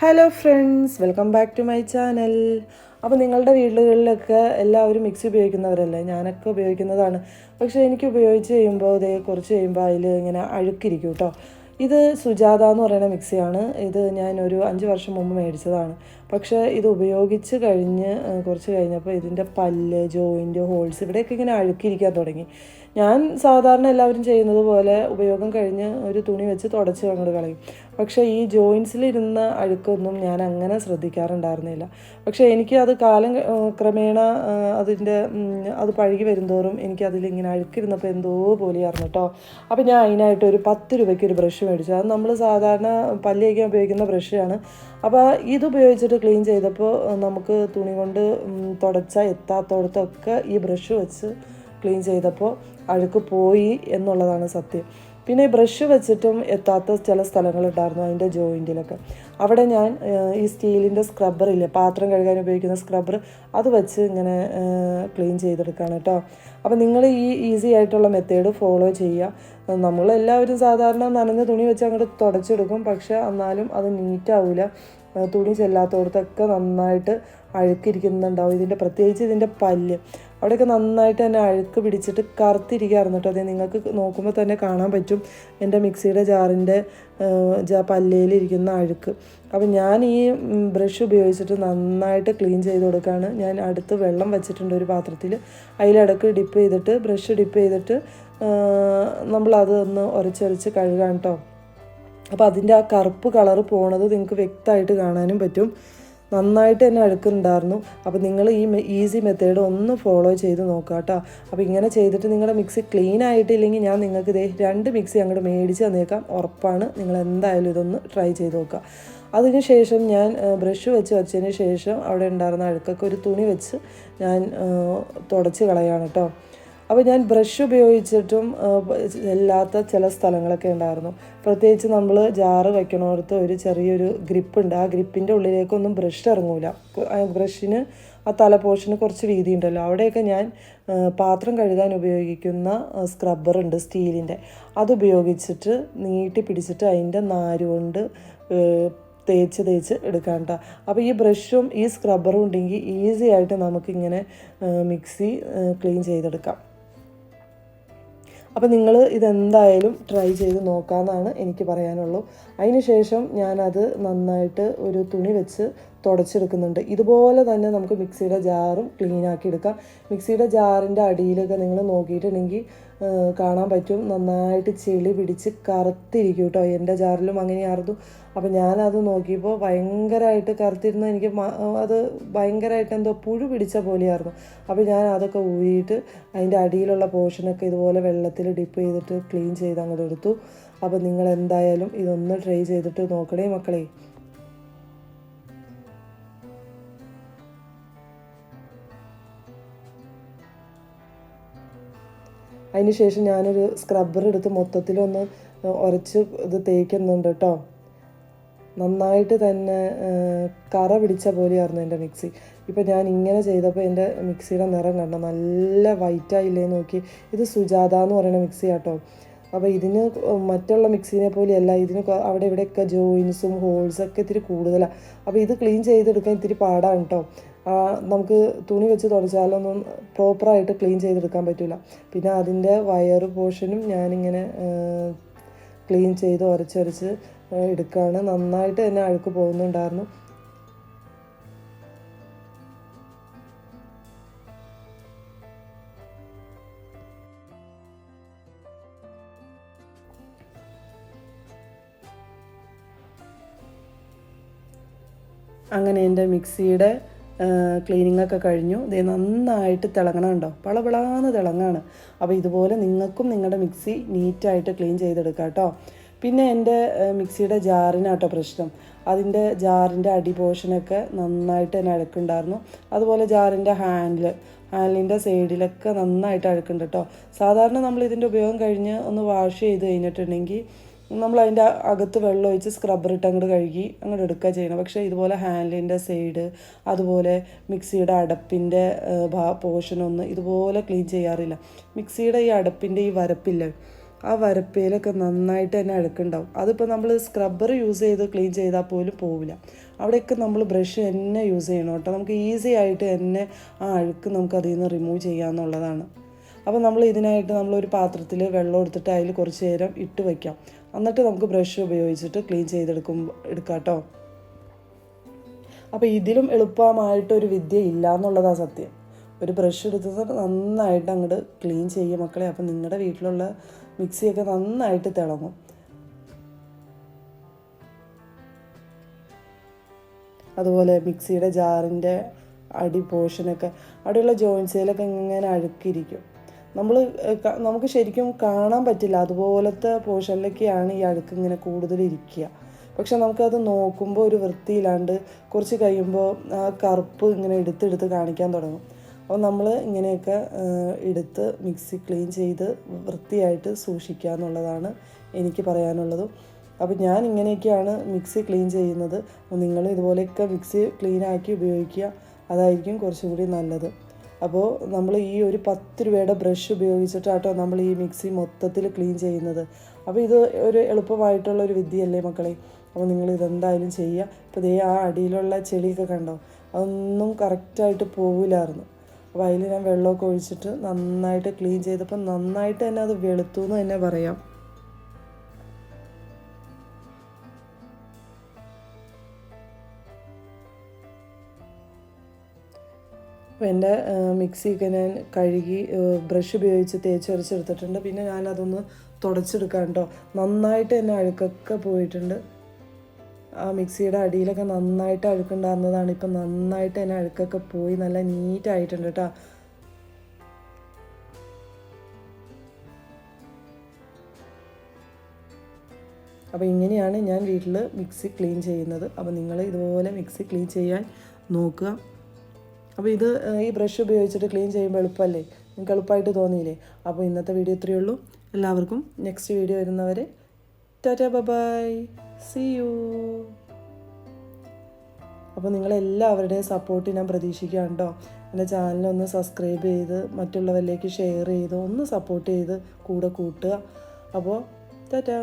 Hello friends welcome back to my channel അപ്പോൾ നിങ്ങളുടെ വീടുകളിലൊക്കെ എല്ലാവരും മിക്സി ഉപയോഗിക്കുന്നവരല്ലേ? ഞാനൊക്കെ ഉപയോഗിക്കുന്നതാണ്. പക്ഷേ എനിക്ക് ഉപയോഗിച്ച് കഴിയുമ്പോൾ ഇതേ കുറച്ച് കഴിയുമ്പോൾ അതിൽ ഇങ്ങനെ അഴുക്കിരിക്കും കേട്ടോ ഇത് സുജാത എന്ന് പറയുന്ന മിക്സിയാണ് ഇത് ഞാൻ ഒരു അഞ്ച് വർഷം മുമ്പ് മേടിച്ചതാണ്. പക്ഷേ ഇത് ഉപയോഗിച്ച് കഴിഞ്ഞ് കുറച്ച് കഴിഞ്ഞപ്പോൾ ഇതിന്റെ പല്ല് ജോയിന്റ് ഹോൾസ് ഇവിടെയൊക്കെ ഇങ്ങനെ അഴുക്കിരിക്കാൻ തുടങ്ങി. ഞാൻ സാധാരണ എല്ലാവരും ചെയ്യുന്നത് പോലെ ഉപയോഗം കഴിഞ്ഞ് ഒരു തുണി വെച്ച് തുടച്ച് അങ്ങോട്ട് കളയും. പക്ഷേ ഈ ജോയിൻസിലിരുന്ന അഴുക്കൊന്നും ഞാൻ അങ്ങനെ ശ്രദ്ധിക്കാറുണ്ടായിരുന്നില്ല. പക്ഷേ എനിക്ക് അത് കാലം ക്രമേണ അതിന്റെ അത് പഴകി വരുന്തോറും എനിക്ക് അതിലിങ്ങനെ അഴുക്കിരുന്നപ്പോൾ എന്തോ പോലെയായിരുന്നു കേട്ടോ അപ്പോൾ ഞാൻ അതിനായിട്ട് ഒരു പത്ത് രൂപയ്ക്ക് ഒരു ബ്രഷ് മേടിച്ചു. അത് നമ്മൾ സാധാരണ പല്ല് ഉപയോഗിക്കുന്ന ബ്രഷാണ്. അപ്പോൾ ഇത് ഉപയോഗിച്ചിട്ട് ക്ലീൻ ചെയ്തപ്പോൾ നമുക്ക് തുണി കൊണ്ട് തുടച്ച എത്താത്തോടത്തൊക്കെ ഈ ബ്രഷ് വെച്ച് ക്ലീൻ ചെയ്തപ്പോൾ അഴുക്ക് പോയി എന്നുള്ളതാണ് സത്യം. പിന്നെ ബ്രഷ് വെച്ചിട്ടും എത്താത്ത ചില സ്ഥലങ്ങളുണ്ടായിരുന്നു അതിന്റെ ജോയിന്റിലൊക്കെ അവിടെ ഞാൻ ഈ സ്റ്റീലിന്റെ സ്ക്രബ്ബറില്ലേ പാത്രം കഴുകാൻ ഉപയോഗിക്കുന്ന സ്ക്രബ്ബർ അത് വെച്ച് ഇങ്ങനെ ക്ലീൻ ചെയ്തെടുക്കുകയാണ് കേട്ടോ. അപ്പോൾ നിങ്ങൾ ഈ ഈസി ആയിട്ടുള്ള മെത്തേഡ് ഫോളോ ചെയ്യുക. നമ്മളെല്ലാവരും സാധാരണ നനഞ്ഞ തുണി വെച്ച് അങ്ങോട്ട് തുടച്ചെടുക്കും പക്ഷേ എന്നാലും അത് നീറ്റാവില്ല തുണി ചെല്ലാത്തടത്തൊക്കെ നന്നായിട്ട് അഴുക്കിരിക്കുന്നുണ്ടാവും. ഇതിന്റെ പ്രത്യേകിച്ച് ഇതിന്റെ പല്ല്. അവിടെയൊക്കെ നന്നായിട്ട് തന്നെ അഴുക്ക് പിടിച്ചിട്ട് കറുത്തിരിക്കാറുണ്ട് കേട്ടോ. അതെ നിങ്ങൾക്ക് നോക്കുമ്പോൾ തന്നെ കാണാൻ പറ്റും എന്റെ മിക്സിയുടെ ജാറിന്റെ ജാ പല്ലിലിരിക്കുന്ന അഴുക്ക്. അപ്പം ഞാൻ ഈ ബ്രഷ് ഉപയോഗിച്ചിട്ട് നന്നായിട്ട് ക്ലീൻ ചെയ്ത് കൊടുക്കുകയാണ്. ഞാൻ അടുത്ത് വെള്ളം വെച്ചിട്ടുണ്ട് ഒരു പാത്രത്തിൽ. അതിലടക്ക് ഡിപ്പ് ചെയ്തിട്ട് ബ്രഷ് ഡിപ്പ് ചെയ്തിട്ട് നമ്മളത് ഒന്ന് ഉരച്ചൊരച്ച് കഴുകാൻ കേട്ടോ. അപ്പോൾ അതിന്റെ ആ കറുപ്പ് കളർ പോണത് നിങ്ങൾക്ക് വ്യക്തമായിട്ട് കാണാനും പറ്റും. നന്നായിട്ട് തന്നെ അഴുക്കുണ്ടായിരുന്നു അപ്പോൾ നിങ്ങൾ ഈ ഈസി മെത്തേഡ് ഒന്ന് ഫോളോ ചെയ്ത് നോക്കുക കേട്ടോ. അപ്പോൾ ഇങ്ങനെ ചെയ്തിട്ട് നിങ്ങളുടെ മിക്സി ക്ലീൻ ആയിട്ടില്ലെങ്കിൽ ഞാൻ നിങ്ങൾക്ക് ഇതേ രണ്ട് മിക്സി അങ്ങോട്ട് മേടിച്ച് തന്നേക്കാം. ഉറപ്പാണ് നിങ്ങൾ എന്തായാലും ഇതൊന്ന് ട്രൈ ചെയ്ത് നോക്കുക. അതിന് ശേഷം ഞാൻ ബ്രഷ് വെച്ച് വെച്ചതിന് ശേഷം അവിടെ ഉണ്ടായിരുന്ന അഴുക്കൊക്കെ ഒരു തുണി വെച്ച് ഞാൻ തുടച്ച് കളയാണ് കേട്ടോ. അപ്പോൾ ഞാൻ ബ്രഷ് ഉപയോഗിച്ചിട്ടും ഇല്ലാത്ത ചില സ്ഥലങ്ങളൊക്കെ ഉണ്ടായിരുന്നു. പ്രത്യേകിച്ച് നമ്മൾ ജാറ് വയ്ക്കണോടത്ത് ഒരു ചെറിയൊരു ഗ്രിപ്പ് ഉണ്ട്. ആ ഗ്രിപ്പിന്റെ ഉള്ളിലേക്കൊന്നും ബ്രഷ് ഇറങ്ങൂല. ബ്രഷിന് ആ തല പോർഷന് കുറച്ച് വീതി ഉണ്ടല്ലോ. അവിടെയൊക്കെ ഞാൻ പാത്രം കഴുകാൻ ഉപയോഗിക്കുന്ന സ്ക്രബ്ബർ ഉണ്ട് സ്റ്റീലിന്റെ അതുപയോഗിച്ചിട്ട് നീട്ടി പിടിച്ചിട്ട് അതിന്റെ നാര് കൊണ്ട് ഏ, തേച്ച് തേച്ച് എടുക്കാൻ കേട്ടോ അപ്പോൾ ഈ ബ്രഷും ഈ സ്ക്രബ്ബറും ഉണ്ടെങ്കിൽ ഈസി ആയിട്ട് നമുക്കിങ്ങനെ മിക്സി ക്ലീൻ ചെയ്തെടുക്കാം. അപ്പോൾ നിങ്ങൾ ഇതെന്തായാലും ട്രൈ ചെയ്ത് നോക്കാമെന്നാണ് എനിക്ക് പറയാനുള്ളൂ. അതിനുശേഷം ഞാനത് നന്നായിട്ട് ഒരു തുണി വെച്ച് തുടച്ചെടുക്കുന്നുണ്ട്. ഇതുപോലെ തന്നെ നമുക്ക് മിക്സിയുടെ ജാറും ക്ലീൻ ആക്കി എടുക്കാം. മിക്സിയുടെ ജാറിന്റെ അടിയിലൊക്കെ നിങ്ങൾ നോക്കിയിട്ടുണ്ടെങ്കിൽ കാണാൻ പറ്റും. നന്നായിട്ട് ചെളി പിടിച്ച് കറുത്തിരിക്കും കേട്ടോ എന്റെ ജാറിലും അങ്ങനെയായിരുന്നു. അപ്പോൾ ഞാനത് നോക്കിയപ്പോൾ ഭയങ്കരമായിട്ട് കറുത്തിരുന്ന എനിക്ക് അത് ഭയങ്കരമായിട്ട് എന്തോ പുഴു പിടിച്ച പോലെയായിരുന്നു. അപ്പോൾ ഞാൻ അതൊക്കെ ഊരിയിട്ട് അതിന്റെ അടിയിലുള്ള പോർഷനൊക്കെ ഇതുപോലെ വെള്ളത്തിൽ ഡിപ്പ് ചെയ്തിട്ട് ക്ലീൻ ചെയ്ത് അങ്ങോട്ട് എടുത്തു. അപ്പോൾ നിങ്ങൾ എന്തായാലും ഇതൊന്ന് ട്രൈ ചെയ്തിട്ട് നോക്കണേ മക്കളെ. അതിന് ശേഷം ഞാനൊരു സ്ക്രബ്ബർ എടുത്ത് മൊത്തത്തിലൊന്ന് ഉരച്ച് ഇത് തേക്കുന്നുണ്ട് കേട്ടോ നന്നായിട്ട് തന്നെ കറ പിടിച്ച പോലെയായിരുന്നു എന്റെ മിക്സി ഇപ്പം ഞാൻ ഇങ്ങനെ ചെയ്തപ്പോൾ എന്റെ മിക്സിയുടെ നിറം കണ്ടോ? നല്ല വൈറ്റായില്ലേ നോക്കി. ഇത് സുജാത എന്ന് പറയുന്ന മിക്സി ആട്ടോ. അപ്പോൾ ഇതിന് മറ്റുള്ള മിക്സിനെ പോലെയല്ല ഇതിന് അവിടെ ഇവിടെയൊക്കെ ജോയിൻസും ഹോൾസൊക്കെ ഇത്തിരി കൂടുതലാണ് അപ്പോൾ ഇത് ക്ലീൻ ചെയ്തെടുക്കാൻ ഇത്തിരി പാടാണ് കേട്ടോ നമുക്ക് തുണി വെച്ച് തുടച്ചാലൊന്നും പ്രോപ്പറായിട്ട് ക്ലീൻ ചെയ്തെടുക്കാൻ പറ്റില്ല പിന്നെ അതിന്റെ വയർ പോർഷനും ഞാനിങ്ങനെ ക്ലീൻ ചെയ്ത് ഉരച്ചൊരച്ച് എടുക്കുകയാണ് നന്നായിട്ട് തന്നെ അഴുക്ക് പോകുന്നുണ്ടായിരുന്നു. അങ്ങനെ എന്റെ മിക്സിയുടെ ക്ലീനിങ് ഒക്കെ കഴിഞ്ഞു. ഇത് നന്നായിട്ട് തിളങ്ങണം ഉണ്ടോ പളപളാന്ന് തിളങ്ങാണ്. അപ്പോൾ ഇതുപോലെ നിങ്ങൾക്കും നിങ്ങളുടെ മിക്സി നീറ്റായിട്ട് ക്ലീൻ ചെയ്തെടുക്കാം കേട്ടോ. പിന്നെ എന്റെ മിക്സിയുടെ മിക്സിയുടെ ജാറിനാട്ടോ പ്രശ്നം. അതിന്റെ ജാറിന്റെ അടി പോർഷനൊക്കെ നന്നായിട്ട് തന്നെ അഴുക്കുണ്ടായിരുന്നു. അതുപോലെ ജാറിന്റെ ഹാൻഡിൽ ഹാൻഡിലിന്റെ സൈഡിലൊക്കെ നന്നായിട്ട് അഴുക്കുണ്ട് കേട്ടോ. സാധാരണ നമ്മൾ ഇതിന്റെ ഉപയോഗം കഴിഞ്ഞ് ഒന്ന് വാഷ് ചെയ്ത് കഴിഞ്ഞിട്ടുണ്ടെങ്കിൽ നമ്മൾ അതിന്റെ അകത്ത് വെള്ളം ഒഴിച്ച് സ്ക്രബ്ബർ ഇട്ട് അങ്ങോട്ട് കഴുകി അങ്ങോട്ട് എടുക്കുക ചെയ്യണം പക്ഷേ ഇതുപോലെ ഹാൻഡിലിന്റെ സൈഡ് അതുപോലെ മിക്സിയുടെ അടപ്പിന്റെ പോർഷനൊന്നും ഇതുപോലെ ക്ലീൻ ചെയ്യാറില്ല. മിക്സിയുടെ ഈ അടപ്പിന്റെ ഈ വരപ്പില്ല ആ വരപ്പയിലൊക്കെ നന്നായിട്ട് തന്നെ അഴുക്കുണ്ടാവും. അതിപ്പോൾ നമ്മൾ സ്ക്രബ്ബർ യൂസ് ചെയ്ത് ക്ലീൻ ചെയ്താൽ പോലും പോവില്ല. അവിടെയൊക്കെ നമ്മൾ ബ്രഷ് തന്നെ യൂസ് ചെയ്യണം കേട്ടോ. നമുക്ക് ഈസി ആയിട്ട് തന്നെ ആ അഴുക്ക് നമുക്ക് അതിൽ നിന്ന് റിമൂവ് ചെയ്യാമെന്നുള്ളതാണ് അപ്പോൾ നമ്മൾ ഇതിനായിട്ട് നമ്മളൊരു പാത്രത്തിൽ വെള്ളം എടുത്തിട്ട് അതിൽ കുറച്ച് നേരം ഇട്ട് വയ്ക്കാം. എന്നിട്ട് നമുക്ക് ബ്രഷ് ഉപയോഗിച്ചിട്ട് ക്ലീൻ ചെയ്തെടുക്കും എടുക്കാം കേട്ടോ. അപ്പോൾ ഇതിലും എളുപ്പമായിട്ടൊരു വിദ്യ ഇല്ല എന്നുള്ളതാണ് സത്യം. ഒരു ബ്രഷ് എടുത്തത് നന്നായിട്ട് അങ്ങോട്ട് ക്ലീൻ ചെയ്യുക മക്കളെ. അപ്പം നിങ്ങളുടെ വീട്ടിലുള്ള മിക്സിയൊക്കെ നന്നായിട്ട് തിളങ്ങും. അതുപോലെ മിക്സിയുടെ ജാറിന്റെ അടി പോർഷനൊക്കെ അവിടെയുള്ള ജോയിൻസിലൊക്കെ ഇങ്ങനെ അഴുക്കിരിക്കും. നമ്മൾ നമുക്ക് ശരിക്കും കാണാൻ പറ്റില്ല. അതുപോലത്തെ പോർഷനിലൊക്കെയാണ് ഈ അഴുക്ക് ഇങ്ങനെ കൂടുതൽ ഇരിക്കുക. പക്ഷെ നമുക്കത് നോക്കുമ്പോൾ ഒരു വൃത്തിയില്ലാണ്ട് കുറച്ച് കഴിയുമ്പോൾ ആ കറുപ്പ് ഇങ്ങനെ എടുത്തെടുത്ത് കാണിക്കാൻ തുടങ്ങും. അപ്പോൾ നമ്മൾ ഇങ്ങനെയൊക്കെ എടുത്ത് മിക്സി ക്ലീൻ ചെയ്ത് വൃത്തിയായിട്ട് സൂക്ഷിക്കുക എന്നുള്ളതാണ് എനിക്ക് പറയാനുള്ളതും. അപ്പോൾ ഞാൻ ഇങ്ങനെയൊക്കെയാണ് മിക്സി ക്ലീൻ ചെയ്യുന്നത്. നിങ്ങൾ ഇതുപോലെയൊക്കെ മിക്സി ക്ലീൻ ആക്കി ഉപയോഗിക്കുക. അതായിരിക്കും കുറച്ചും കൂടി നല്ലത്. അപ്പോൾ നമ്മൾ ഈ ഒരു പത്ത് രൂപയുടെ ബ്രഷ് ഉപയോഗിച്ചിട്ടാട്ടോ നമ്മൾ ഈ മിക്സി മൊത്തത്തിൽ ക്ലീൻ ചെയ്യുന്നത്. അപ്പോൾ ഇത് ഒരു എളുപ്പമായിട്ടുള്ള ഒരു വിദ്യയല്ലേ മക്കളെ? അപ്പോൾ നിങ്ങൾ ഇതെന്തായാലും ചെയ്യുക ഇപ്പോൾ ദേ ആ അടിയിലുള്ള ചെളിയൊക്കെ കണ്ടോ? അതൊന്നും കറക്റ്റായിട്ട് പോവില്ലായിരുന്നു. അപ്പോൾ അതിൽ ഞാൻ വെള്ളമൊക്കെ ഒഴിച്ചിട്ട് നന്നായിട്ട് ക്ലീൻ ചെയ്തപ്പോൾ നന്നായിട്ട് തന്നെ അത് വെളുത്തു എന്ന് തന്നെ പറയാം. അപ്പോൾ എന്റെ മിക്സിയൊക്കെ ഞാൻ കഴുകി ബ്രഷ് ഉപയോഗിച്ച് തേച്ചൊരച്ചെടുത്തിട്ടുണ്ട്. പിന്നെ ഞാനതൊന്ന് തുടച്ചെടുക്കാം കേട്ടോ. നന്നായിട്ട് തന്നെ അഴുക്കൊക്കെ പോയിട്ടുണ്ട്. ആ മിക്സിയുടെ അടിയിലൊക്കെ നന്നായിട്ട് അഴുക്കുണ്ടായിരുന്നതാണ്. ഇപ്പം നന്നായിട്ട് തന്നെ അഴുക്കൊക്കെ പോയി. നല്ല നീറ്റായിട്ടുണ്ട് കേട്ടോ. അപ്പോൾ ഇങ്ങനെയാണ് ഞാൻ വീട്ടിൽ മിക്സി ക്ലീൻ ചെയ്യുന്നത്. അപ്പോൾ നിങ്ങൾ ഇതുപോലെ മിക്സി ക്ലീൻ ചെയ്യാൻ നോക്കുക. അപ്പോൾ ഇത് ഈ ബ്രഷ് ഉപയോഗിച്ചിട്ട് ക്ലീൻ ചെയ്യുമ്പോൾ എളുപ്പമല്ലേ നിങ്ങൾക്ക് എളുപ്പമായിട്ട് തോന്നിയില്ലേ? അപ്പോൾ ഇന്നത്തെ വീഡിയോ ഇത്രയേ ഉള്ളൂ. എല്ലാവർക്കും നെക്സ്റ്റ് വീഡിയോ വരുന്നവരെ tata bye bye. See you അപ്പോൾ നിങ്ങളെല്ലാവരുടെയും സപ്പോർട്ട് ഞാൻ പ്രതീക്ഷിക്കാണ്ടോ കേട്ടോ എന്റെ ചാനലൊന്ന് സബ്സ്ക്രൈബ് ചെയ്ത് മറ്റുള്ളവരിലേക്ക് ഷെയർ ചെയ്ത് ഒന്ന് സപ്പോർട്ട് ചെയ്ത് കൂടെ കൂട്ടുക. അപ്പോൾ ടാറ്റാ.